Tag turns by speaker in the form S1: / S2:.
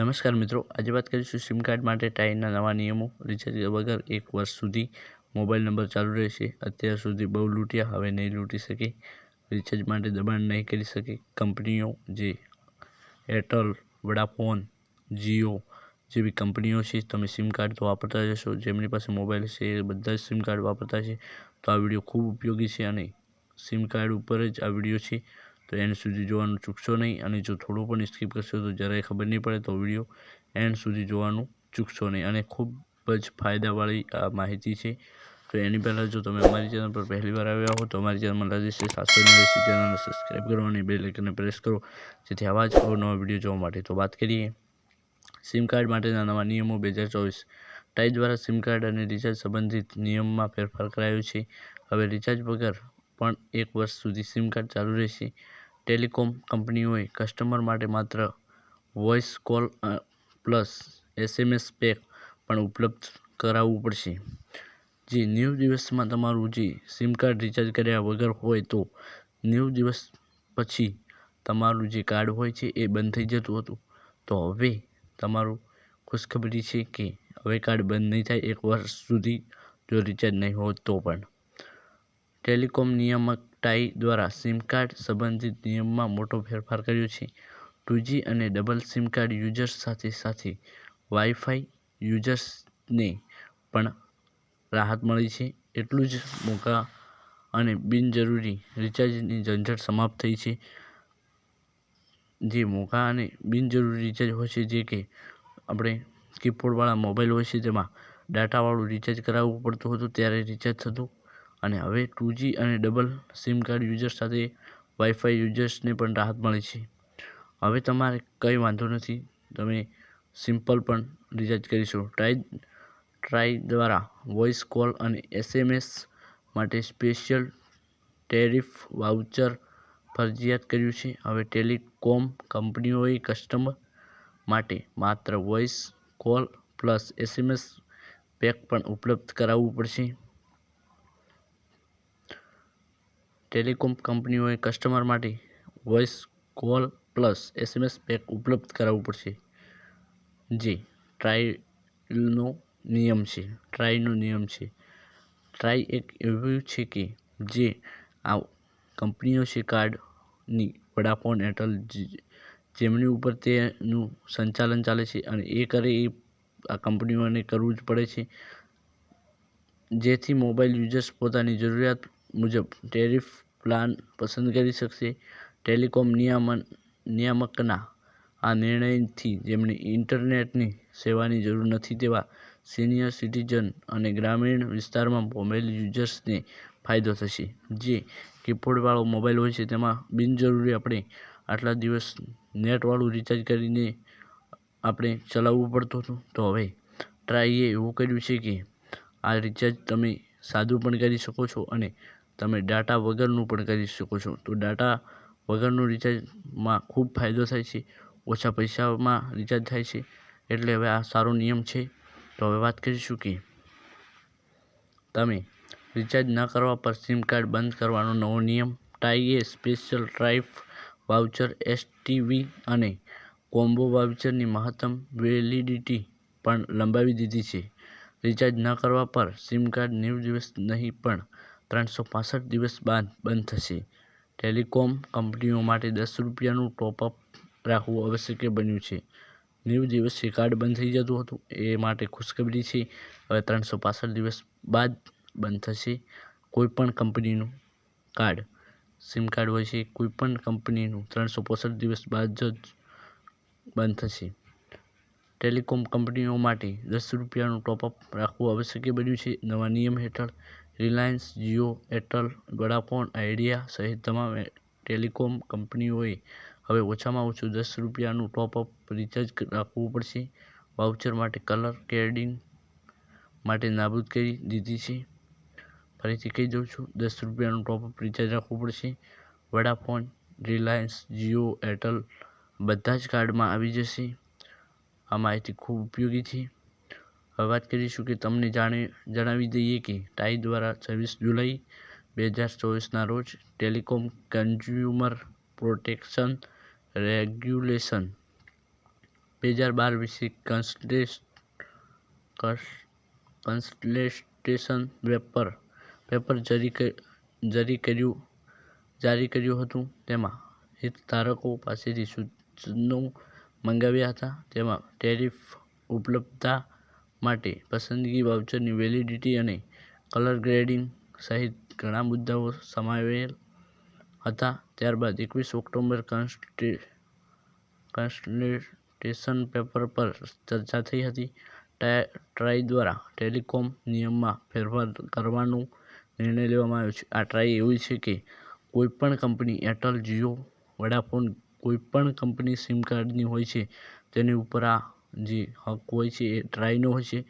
S1: નમસ્કાર મિત્રો, આજે વાત કરીશું સિમ કાર્ડ માટે ટાઈના નવા નિયમો. રિચાર્જ વગર એક વર્ષ સુધી મોબાઈલ નંબર ચાલુ રહેશે. અત્યાર સુધી બહુ લૂંટ્યા, હવે નહીં લૂંટી શકે. રિચાર્જ માટે દબાણ નહીં કરી શકે. કંપનીઓ જે એરટેલ, વડાફોન, જીઓ જેવી કંપનીઓ છે, તમે સિમ કાર્ડ તો વાપરતા જશો જેમની પાસે મોબાઈલ છે, એ બધા જ સિમ કાર્ડ વાપરતા છે. તો આ વીડિયો ખૂબ ઉપયોગી છે અને સિમ કાર્ડ ઉપર જ આ વીડિયો છે. તો એન્ડ સુધી જોવાનું ચૂકશો નહીં. અને જો થોડું પણ સ્કીપ કરશો તો જરાય ખબર નહીં પડે તો વીડિયો એન્ડ સુધી જોવાનું ચૂકશો નહીં. અને ખૂબ જ ફાયદાવાળી આ માહિતી છે. તો એની પહેલાં જો તમે અમારી ચેનલ પર પહેલી વાર આવ્યા હો તો અમારી ચેનલમાં રજિસ્ટર સાતસો નેવ્યાસી ચેનલને સબસ્ક્રાઈબ કરો અને બે લેકરને પ્રેસ કરો, જેથી આવા જ નવા વીડિયો જોવા માટે. તો વાત કરીએ સિમ કાર્ડ માટેના નવા નિયમો બે હજાર ચોવીસ. ટાઈ દ્વારા સિમ કાર્ડ અને રિચાર્જ સંબંધિત નિયમમાં ફેરફાર કરાયો છે. હવે રિચાર્જ વગર પણ એક વર્ષ સુધી સિમ કાર્ડ ચાલુ રહેશે. ટેલિકોમ કંપનીઓએ કસ્ટમર માટે માત્ર voice call plus SMS pack પણ ઉપલબ્ધ કરાવવું પડશે. જે નેવું દિવસમાં તમારું જે સિમ કાર્ડ રિચાર્જ કર્યા વગર હોય તો નેવું દિવસ પછી તમારું જે કાર્ડ હોય છે એ બંધ થઈ જતું હતું. તો હવે તમારું ખુશખબરી છે કે હવે કાર્ડ બંધ નહીં થાય એક વર્ષ સુધી જો રિચાર્જ નહીં હોય તો પણ. ટેલિકોમ નિયામક ટાઈ દ્વારા સિમ કાર્ડ સંબંધિત નિયમમાં મોટો ફેરફાર કર્યો છે. ટુજી અને ડબલ સિમ કાર્ડ યુઝર્સ સાથે સાથે વાઈફાઈ યુઝર્સને પણ રાહત મળી છે. એટલું જ મોંઘા અને બિનજરૂરી રિચાર્જની ઝંઝટ સમાપ્ત થઈ છે. જે મોંઘા અને બિનજરૂરી રિચાર્જ હોય છે, જે કે આપણે કીપોર્ડવાળા મોબાઈલ હોય છે તેમાં ડાટાવાળું રિચાર્જ કરાવવું પડતું હતું, ત્યારે રિચાર્જ થતું અને હવે ટુજી અને ડબલ સિમ કાર્ડ યુઝર્સ સાથે વાઈફાઈ યુઝર્સને પણ રાહત મળી છે. હવે તમારે કંઈ વાંધો નથી, તમે સિમ્પલ પણ રિચાર્જ કરીશું. ટ્રાય ટ્રાય દ્વારા વોઇસ કોલ અને એસએમએસ માટે સ્પેશિયલ ટેરિફ વાઉચર ફરજિયાત કર્યું છે. હવે ટેલિકોમ કંપનીઓએ કસ્ટમર માટે માત્ર voice call plus SMS pack પણ ઉપલબ્ધ કરાવવું પડશે. ટેલિકોમ કંપનીઓએ કસ્ટમર માટે voice call plus SMS pack ઉપલબ્ધ કરાવવું પડશે. જે, ટ્રાયલનો નિયમ છે. ટ્રાયનો નિયમ છે. ટ્રાય એક એવું છે કે જે આ કંપનીઓ છે કાર્ડની વડાફોન, એરટેલ જેમની ઉપર તેનું સંચાલન ચાલે છે અને એ કરે એ આ કંપનીઓને કરવું જ પડે છે. જેથી મોબાઈલ યુઝર્સ પોતાની જરૂરિયાત મુજબ ટેરિફ પ્લાન પસંદ કરી શકશે. ટેલિકોમ નિયામન, નિયામકના આ નિર્ણયથી જેમને ઇન્ટરનેટની સેવાની જરૂર નથી તેવા સિનિયર સિટીઝન અને ગ્રામીણ વિસ્તારમાં મોબાઈલ યુઝર્સને ફાયદો થશે. જે કીપોર્ડવાળો મોબાઈલ હોય છે, તેમાં બિનજરૂરી આપણે આટલા દિવસ નેટવાળું રિચાર્જ કરીને આપણે ચલાવવું પડતું હતું. તો હવે ટ્રાઈએ એવું કર્યું છે કે આ રિચાર્જ તમે સાદું પણ કરી શકો છો અને તમે ડાટા વગરનું પણ કરી શકો છો. તો ડાટા વગરનું રિચાર્જમાં ખૂબ ફાયદો થાય છે. ઓછા પૈસામાં રિચાર્જ થાય છે. એટલે હવે આ સારો નિયમ છે. તો હવે વાત કરીશું કે તમે રિચાર્જ ન કરવા પર સિમ કાર્ડ બંધ કરવાનો નવો નિયમ ટાઈએ સ્પેશિયલ ટ્રાઇફ વાઉચર એસટીવી અને કોમ્બો વાઉચરની મહત્તમ વેલિડિટી પણ લંબાવી દીધી છે. રિચાર્જ ન કરવા પર સિમ કાર્ડ નેવું દિવસ નહીં પણ ત્રણસો પાંસઠ દિવસ બાદ બંધ થશે. ટેલિકોમ કંપનીઓ માટે દસ રૂપિયાનું ટોપઅપ રાખવું આવશ્યક બન્યું છે. નેવું દિવસે કાર્ડ બંધ થઈ જતું હતું. એ માટે ખુશખબરી છે. હવે ત્રણસો પાંસઠ દિવસ બાદ બંધ થશે કોઈપણ કંપનીનું કાર્ડ. સિમ કાર્ડ હોય છે. કોઈપણ કંપનીનું ત્રણસો પાંસઠ દિવસ બાદ જ બંધ થશે. ટેલિકોમ કંપનીઓ માટે દસ રૂપિયાનું ટોપઅપ રાખવું આવશ્યક બન્યું છે. નવા નિયમ હેઠળ Reliance Jio, Airtel, Vodafone, Idea સહિત તમામ ટેલિકોમ કંપનીઓએ હવે ઓછામાં ઓછું દસ રૂપિયાનું ટોપઅપ રિચાર્જ રાખવું પડશે. વાઉચર માટે કલર કેડિંગ માટે નાબૂદ કરી દીધી છે. ફરીથી કહી દઉં છું, દસ રૂપિયાનું ટોપઅપ રિચાર્જ રાખવું પડશે. વોડાફોન, રિલાયન્સ, જીઓ, એરટેલ બધા જ કાર્ડમાં આવી જશે. આ માહિતી ખૂબ ઉપયોગી છે. વાત કરીશું કે તમને જાણી, જણાવી દઈએ કે ટાઈ દ્વારા છવ્વીસ જુલાઈ બે હજાર ચોવીસના રોજ ટેલિકોમ કન્ઝ્યુમર પ્રોટેક્શન રેગ્યુલેશન બે હજાર બાર વિશે કન્સલેસ્ટેશન પેપર જારી કર્યું હતું. તેમાં હિતધારકો પાસેથી સૂચનો મંગાવ્યા હતા. તેમાં ટેરિફ ઉપલબ્ધતા માટે પસંદગી, વાઉચરની વેલિડિટી અને કલર ગ્રેડિંગ સહિત ઘણા મુદ્દાઓ સમાવેલ હતા. ત્યારબાદ એકવીસ ઓક્ટોબરે કન્સલ્ટેશન પેપર પર ચર્ચા થઈ હતી. ટ્રાય દ્વારા ટેલિકોમ નિયમમાં ફેરફાર કરવાનો નિર્ણય લેવામાં આવ્યો છે. આ ટ્રાય એવી છે કે કોઈપણ કંપની એરટેલ, જીઓ, વોડાફોન કોઈપણ કંપની સિમ કાર્ડની હોય છે તેની ઉપર આ જે હોય છે એ ટ્રાઇનો હોય છે.